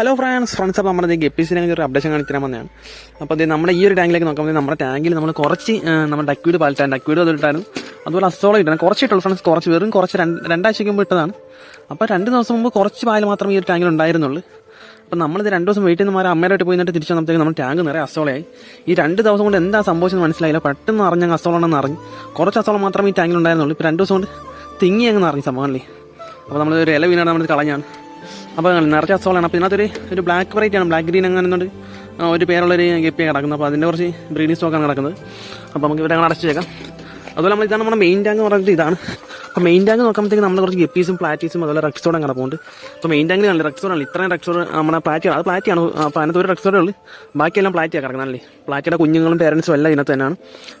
Hello friends friends അപ്പോൾ നമ്മുടെ ഗപ്പീസിനെ ഒരു അപ്ഡേഷൻ തരാൻ വന്നതാണ്. അപ്പോൾ അത് നമ്മുടെ ഈ ഒരു ടാങ്കിലേക്ക് നോക്കുമ്പോൾ നമ്മുടെ ടാങ്കിൽ നമ്മൾ കുറച്ച് നമ്മുടെ ഡക്വീഡ് പാലിട്ടാണ് ഡക്വീഡ് അതിട്ടാലും അതുപോലെ അസോളം ഇട്ടാണ് കുറച്ച് ഇട്ടുള്ളൂ ഫ്രണ്ട്സ് കുറച്ച് വെറും കുറച്ച് രണ്ട് രണ്ടാഴ്ചയ്ക്ക് മുമ്പ് ഇട്ടതാണ്. അപ്പോൾ രണ്ട് ദിവസം മുമ്പ് കുറച്ച് പാൽ മാത്രമേ ഈ ഒരു ടാങ്കിൽ ഉണ്ടായിരുന്നുള്ളൂ. അപ്പോൾ നമ്മളിത് രണ്ട് ദിവസം വെയിറ്റ് ചെയ്യുന്ന മാറി അമ്മയായിട്ട് പോയി നിന്നിട്ട് തിരിച്ചു വന്നപ്പോഴത്തേക്ക് നമ്മുടെ ടാങ്ക് നിറയെ അസോളയായി ഈ രണ്ട് ദിവസം കൊണ്ട് എന്താ സംഭവിച്ചെന്ന് മനസ്സിലായില്ല. പെട്ടെന്ന് അറിഞ്ഞ അസോളാണെന്ന് അറിഞ്ഞ് കുറച്ച് അസോളം മാത്രമേ ഈ ടാങ്കിൽ ഉണ്ടായിരുന്നുള്ളൂ. ഇപ്പോൾ രണ്ട് ദിവസം കൊണ്ട് തിങ്ങി അങ്ങ് നിറഞ്ഞു സംഭവമല്ലേ അപ്പോൾ നമ്മൾ ഒരു ഇല വീണാണ് നമ്മൾ കളഞ്ഞാണ് അപ്പോൾ നിറച്ച അസോളാണ് അപ്പോൾ ഇതിനകത്തൊരു ഒരു ബ്ലാക്ക് വെറൈറ്റി ആണ്. ബ്ലാക്ക് ഗ്രീൻ അങ്ങനെ എന്നുണ്ട് ഒരു പേരുള്ളൊരു ഗപ്പിയാണ് കിടക്കുന്നത്. അപ്പോൾ അതിന്റെ കുറച്ച് ബ്രീഡിംഗ് സ്റ്റോക്കാണ് കിടക്കുന്നത്. അപ്പോൾ നമുക്ക് ഇവിടെ അങ്ങനെ അടച്ചേക്കാം അതുപോലെ നമ്മൾ ഇതാണ് നമ്മുടെ മെയിൻ ടാങ്ക് എന്ന് പറഞ്ഞിട്ട് ഇതാണ്. അപ്പോൾ മെയിൻ ടാങ്ക് നോക്കുമ്പോഴത്തേക്ക് നമ്മൾ കുറച്ച് ഗപ്പീസും പ്ലാറ്റീസും അതുപോലെ റെക്സോഡും കിടപ്പുണ്ട്. അപ്പോൾ മെയിൻ ടാങ്കിൽ നല്ല റെക്സോഡാണ് ഇത്രയും റെക്സോഡ് നമ്മുടെ പ്ലാറ്റിയാണ് അത് പ്ലാറ്റിയാണ് അപ്പോൾ അതിനകത്ത് ഒരു റെക്സോഡേ ഉള്ളൂ. ബാക്കിയെല്ലാം പ്ലാറ്റിയാണ് കിടക്കുന്നത്. അല്ലേ? പ്ലാറ്റിയുടെ കുഞ്ഞുങ്ങളും പേരൻസും എല്ലാം ഇതിനകത്ത് തന്നെയാണ്.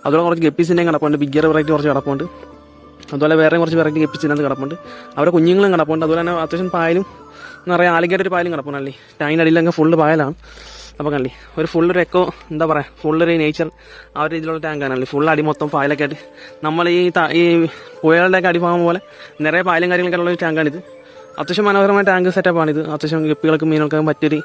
അതുപോലെ കുറച്ച് ഗപ്പീസിന്റെയും കിടപ്പുണ്ട്. ബിഗ്ഗർ വെറൈറ്റി കുറച്ച് കിടപ്പുണ്ട്. അതുപോലെ വേറെ കുറച്ച് വെറൈറ്റി ഗപ്പിച്ച് ഇതിനകത്ത് കിടപ്പുണ്ട്. അവിടെ കുഞ്ഞുങ്ങളും കിടപ്പുണ്ട്. അതുപോലെ തന്നെ അത്യാവശ്യം പായലും എന്ന് പറയാം ആലിഗേറ്റർ ഒരു പായലും കിടപ്പുണ്ടല്ലേ ടാങ്കിന്റെ അടിയിലൊക്കെ ഫുള്ള് പായലാണ്. അപ്പോൾ കണ്ടി ഒരു ഫുൾ ഒരു എക്കോ എന്താ പറയുക ഫുൾ ഒരു നേച്ചർ ആ ഒരു രീതിയിലുള്ള ടാങ്കാണല്ലേ ഫുൾ അടി മൊത്തം പായലൊക്കെ ആയിട്ട്. നമ്മൾ ഈ ഈ പുഴകളുടെയൊക്കെ അടിഭാഗം പോലെ നിറയെ പായലും കാര്യങ്ങളൊക്കെ ഉള്ള ഒരു ടാങ്കാണിത് അത്യാവശ്യം മനോഹരമായ ടാങ്ക് സെറ്റപ്പാണിത് അത്യാവശ്യം ഗപ്പികൾക്കും മീനുകൾക്കും പറ്റിയൊരു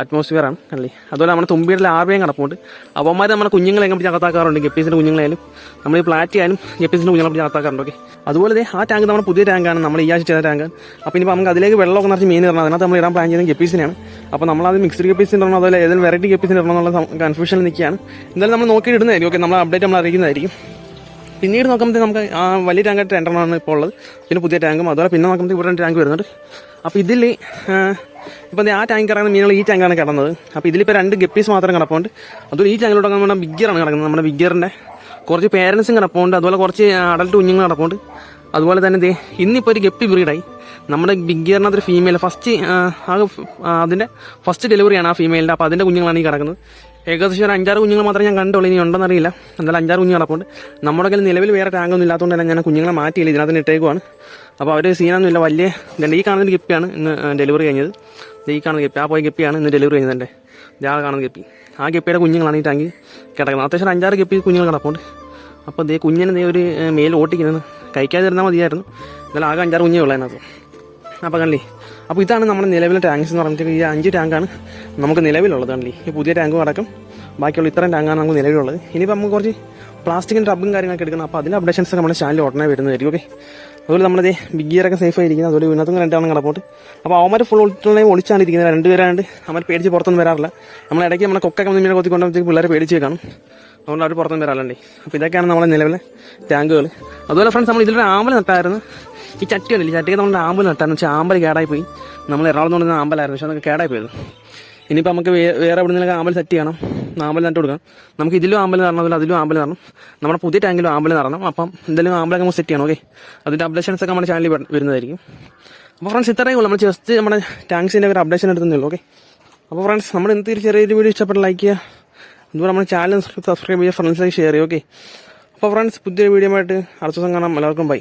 അറ്റ്മോസ്ഫിയറാണ് അല്ലേ? അതുപോലെ നമ്മുടെ തുമ്പിയുടെ ലാർവയും കിടപ്പുണ്ട്. അവന്മാർ നമ്മുടെ കുഞ്ഞുങ്ങളെ പിടിച്ച് അകത്താക്കാറുണ്ട് ഗപ്പീസിന്റെ കുഞ്ഞുങ്ങളായാലും. നമ്മൾ ഈ പ്ലാറ്റ് ആയാലും ഗപ്പീസിന്റെ കുഞ്ഞുങ്ങളെ പിടിച്ച് അകത്താക്കാറുണ്ട് ഓക്കെ അതുപോലെ ആ ടാങ്ക് നമ്മുടെ പുതിയ ടാങ്കാണ് നമ്മൾ ഈ ആഴ്ച ചെയ്ത ടാങ്ക് അപ്പോൾ ഇനിയിപ്പോൾ നമുക്ക് അതിലേക്ക് വെള്ളമൊക്കെ നിറച്ച് മീൻ ഇടണം. അതിനകത്ത് നമ്മൾ ഇടാൻ പ്ലാൻ ചെയ്യുന്നത് ഗപ്പീസിനെയാണ്. അപ്പോൾ നമ്മൾ അത് മിക്സ്ഡ് ഗപ്പീസിന് ഇടണം അതുപോലെ ഏതെങ്കിലും വെറൈറ്റി ഗപ്പീസിന് ഇടണം എന്നുള്ള കൺഫ്യൂഷനിൽ നിൽക്കുകയാണ്. എന്തായാലും നമ്മൾ നോക്കിയിട്ട് ഇടുന്നതായിരിക്കും ഓക്കെ നമ്മൾ അപ്ഡേറ്റ് നമ്മൾ അറിയിക്കുന്നതായിരിക്കും. പിന്നീട് നോക്കുമ്പോൾ നമുക്ക് ആ വലിയ ടാങ്കായിട്ട് രണ്ടെണ്ണമാണ് ഇപ്പോൾ ഉള്ളത്. പിന്നെ പുതിയ ടാങ്കും അതുപോലെ പിന്നെ നോക്കുമ്പോൾ ഇവിടെ രണ്ട് ടാങ്ക് വരുന്നുണ്ട്. അപ്പോൾ ഇതിൽ ഇപ്പം ദേ ആ ടാങ്ക് കിടക്കുന്ന മീനുകൾ ഈ ടാങ്കാണ് കിടന്നത്. അപ്പോൾ ഇതിലിപ്പോൾ രണ്ട് ഗപ്പീസ് മാത്രം കിടപ്പുണ്ട്. അതുപോലെ ഈ ടാങ്കിലോട്ട് നമ്മുടെ ബിഗ്ഗറാണ് കിടക്കുന്നത്. നമ്മുടെ ബിഗ്ഗറിന്റെ കുറച്ച് പേരൻസും കിടപ്പുണ്ട്. അതുപോലെ കുറച്ച് അഡൽട്ട് കുഞ്ഞുങ്ങൾ കിടപ്പുണ്ട്. അതുപോലെ തന്നെ ദേ ഇന്നിപ്പോൾ ഒരു ഗപ്പി ബ്രീഡായി. നമ്മുടെ ബിഗ്ഗറിനകത്തൊരു ഫീമെയിൽ ഫസ്റ്റ് ആ അതിന്റെ ഫസ്റ്റ് ഡെലിവറിയാണ് ആ ഫീമെയിലിന്റെ അപ്പോൾ അതിന്റെ കുഞ്ഞുങ്ങളാണ് ഈ കിടക്കുന്നത്. ഏകദേശം ഒരു അഞ്ചാറ് കുഞ്ഞുങ്ങൾ മാത്രമേ ഞാൻ കണ്ടുള്ളൂ. ഇനി ഉണ്ടെന്നറിയില്ല എന്തായാലും അഞ്ചാറ് കുഞ്ഞുങ്ങൾ കിടപ്പുണ്ട് നമ്മുടെ കയ്യിൽ നിലവിൽ വേറെ ടാങ്കൊന്നും ഇല്ലാത്തതുകൊണ്ട് തന്നെ ഞാൻ കുഞ്ഞുങ്ങളെ മാറ്റിയില്ല. ഇതിനകത്ത് ഇട്ടേക്കുവാണ്. അപ്പോൾ അവർ സീനൊന്നുമില്ല വലിയ ഈ കാണുന്ന ഗപ്പിയാണ് ഇന്ന് ഡെലിവറി കഴിഞ്ഞത്. ഈ കാണുന്ന ഗപ്പി. ആ പോയ ഗപ്പിയാണ് ഇന്ന് ഡെലിവറി കഴിഞ്ഞത് എന്റെ ഇതാ കാണുന്ന ഗപ്പി. ആ ഗപ്പിയുടെ കുഞ്ഞുങ്ങളാണ് ഈ ടാങ്കിൽ കിടക്കുന്നത്. അത്യാവശ്യം അഞ്ചാറ് ഗപ്പി കുഞ്ഞുങ്ങൾ കിടപ്പുണ്ട്. അപ്പോൾ ദേ കുഞ്ഞിനെ ദേ ഒരു മേൽ ഓട്ടിക്കുന്നത്. കഴിക്കാതിരുന്നാൽ മതിയായിരുന്നു. എന്നാലും ആകെ അഞ്ചാറ് കുഞ്ഞേ ഉള്ളൂ അതിനകത്ത്. അപ്പോൾ കണ്ടേ അപ്പോൾ ഇതാണ് നമ്മുടെ നിലവിലെ ടാങ്ക്സ് എന്ന് പറഞ്ഞിട്ട് ഈ അഞ്ച് ടാങ്കാണ് നമുക്ക് നിലവിലുള്ളത് ഈ പുതിയ ടാങ്ക് അടക്കം. ബാക്കിയുള്ള ഇത്രയും ടാങ്കാണ് നമുക്ക് നിലവിലുള്ളത്. ഇനിയിപ്പോൾ നമുക്ക് കുറച്ച് പ്ലാസ്റ്റിക്കിന്റെ ടബും കാര്യങ്ങളൊക്കെ എടുക്കണം. അപ്പോൾ അതിന്റെ അപ്ഡേഷൻസ് ഒക്കെ നമ്മുടെ ചാനലിൽ ഉടനെ വരുന്നതായിരിക്കും ഓക്കെ അതുപോലെ നമ്മുടെ ബിഗിയറൊക്കെ സേഫ് ആയിരിക്കുന്നത്. അതുപോലെ വിനോദം രണ്ടാണ് കിടപ്പോട്ട് അപ്പോൾ അവന്മാർ ഫുൾ ഒളിച്ചുണ്ടെങ്കിൽ ഒളിച്ചാണ് ഇരിക്കുന്നത് രണ്ടുപേരാണ്ട് അവർ പേടിച്ച് പുറത്തൊന്നും വരാറില്ല. നമ്മൾ ഇടയ്ക്ക് നമ്മുടെ കൊക്കൊക്കെ മീനെ കൊത്തി കൊണ്ടുപോയി പിള്ളേരെ പേടിച്ച് കാണും അതുകൊണ്ട് അവർ പുറത്തൊന്നും വരാറില്ലേ അപ്പോൾ ഇതൊക്കെയാണ് നമ്മുടെ നിലവിലെ ടാങ്കുകൾ അതുപോലെ ഫ്രണ്ട്സ് നമ്മൾ ഇതിലൊരു ആമ്പൽ നട്ടായിരുന്നു. ഈ ചട്ടി ഉണ്ടല്ലേ ചട്ടിക്ക് നമ്മുടെ ആമ്പൽ നട്ടാന്ന് വെച്ചാൽ ആമ്പൽ കേടായി പോയി നമ്മൾ എറണാകുളം കൊണ്ടുവന്ന ആമ്പലായിരുന്നു. പക്ഷേ അതൊക്കെ കേടായി പോയത് ഇനിയിപ്പോൾ നമുക്ക് വേറെ എവിടെ നിന്നൊക്കെ ആമ്പൽ സെറ്റ് ചെയ്യണം. ആമ്പൽ നട്ട് കൊടുക്കണം നമുക്ക് ഇതിലും ആമ്പൽ നടണം അതിലും ആമ്പൽ നടണം. നമ്മുടെ പുതിയ ടാങ്കിലും ആമ്പൽ നടണം. അപ്പം എന്തെങ്കിലും ആമ്പലൊക്കെ നമുക്ക് സെറ്റ് ചെയ്യണം ഓക്കെ അതിന്റെ അപ്ഡേഷൻസ് ഒക്കെ നമ്മുടെ ചാനലിൽ വരുന്നതായിരിക്കും. അപ്പോൾ ഫ്രണ്ട്സ് ഇത്രയും ഉള്ളൂ. നമ്മൾ ജസ്റ്റ് നമ്മുടെ ടാങ്ക്സിന്റെ ഒരു അപ്ഡേഷൻ എടുത്തുള്ളൂ ഓക്കെ അപ്പോൾ ഫ്രണ്ട്സ് നമ്മൾ എന്ത് ഒരു ചെറിയൊരു വീഡിയോ ഇഷ്ടപ്പെട്ട ലൈക്ക് ചെയ്യുക. അതുപോലെ നമ്മുടെ ചാനൽ സബ്സ്ക്രൈബ് ചെയ്യുക ഫ്രണ്ട്സിലേക്ക് ഷെയർ ചെയ്യുക ഓക്കെ അപ്പോൾ ഫ്രണ്ട്സ് പുതിയൊരു വീഡിയോ ആയിട്ട് അടുത്ത ദിവസം കാണാം. എല്ലാവർക്കും ബൈ